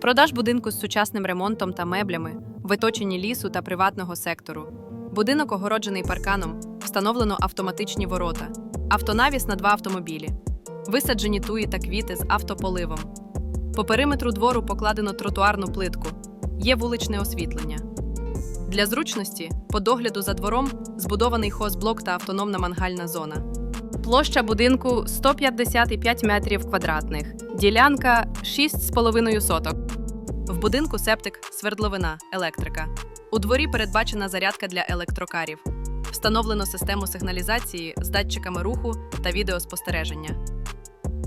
Продаж будинку з сучасним ремонтом та меблями, в оточенні лісу та приватного сектору. Будинок огороджений парканом, встановлено автоматичні ворота, автонавіс на два автомобілі, висаджені туї та квіти з автополивом. По периметру двору покладено тротуарну плитку, є вуличне освітлення. Для зручності, по догляду за двором, збудований хозблок та автономна мангальна зона. Площа будинку 155 метрів квадратних, ділянка 6,5 соток. Будинку септик, свердловина, електрика. У дворі передбачена зарядка для електрокарів. Встановлено систему сигналізації з датчиками руху та відеоспостереження.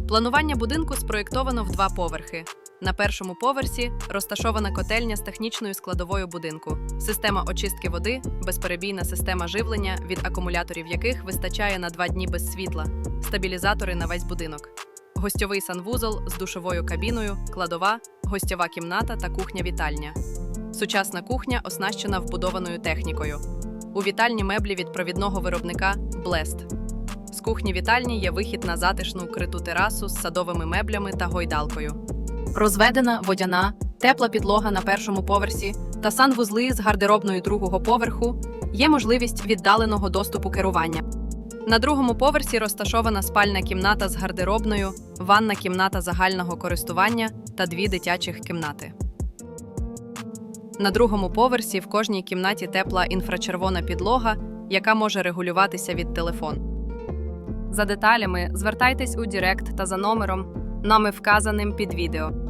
Планування будинку спроєктовано в два поверхи. На першому поверсі розташована котельня з технічною складовою будинку, система очистки води, безперебійна система живлення, від акумуляторів яких вистачає на два дні без світла, стабілізатори на весь будинок, гостьовий санвузол з душовою кабіною, кладова, гостьова кімната та кухня-вітальня. Сучасна кухня оснащена вбудованою технікою. У вітальні меблі від провідного виробника Blest. З кухні вітальні є вихід на затишну криту терасу з садовими меблями та гойдалкою. Розведена водяна, тепла підлога на першому поверсі та санвузли з гардеробною другого поверху є можливість віддаленого доступу керування. На другому поверсі розташована спальна кімната з гардеробною, ванна кімната загального користування та дві дитячих кімнати. На другому поверсі в кожній кімнаті тепла інфрачервона підлога, яка може регулюватися від телефон. За деталями звертайтесь у Директ та за номером, нами вказаним під відео.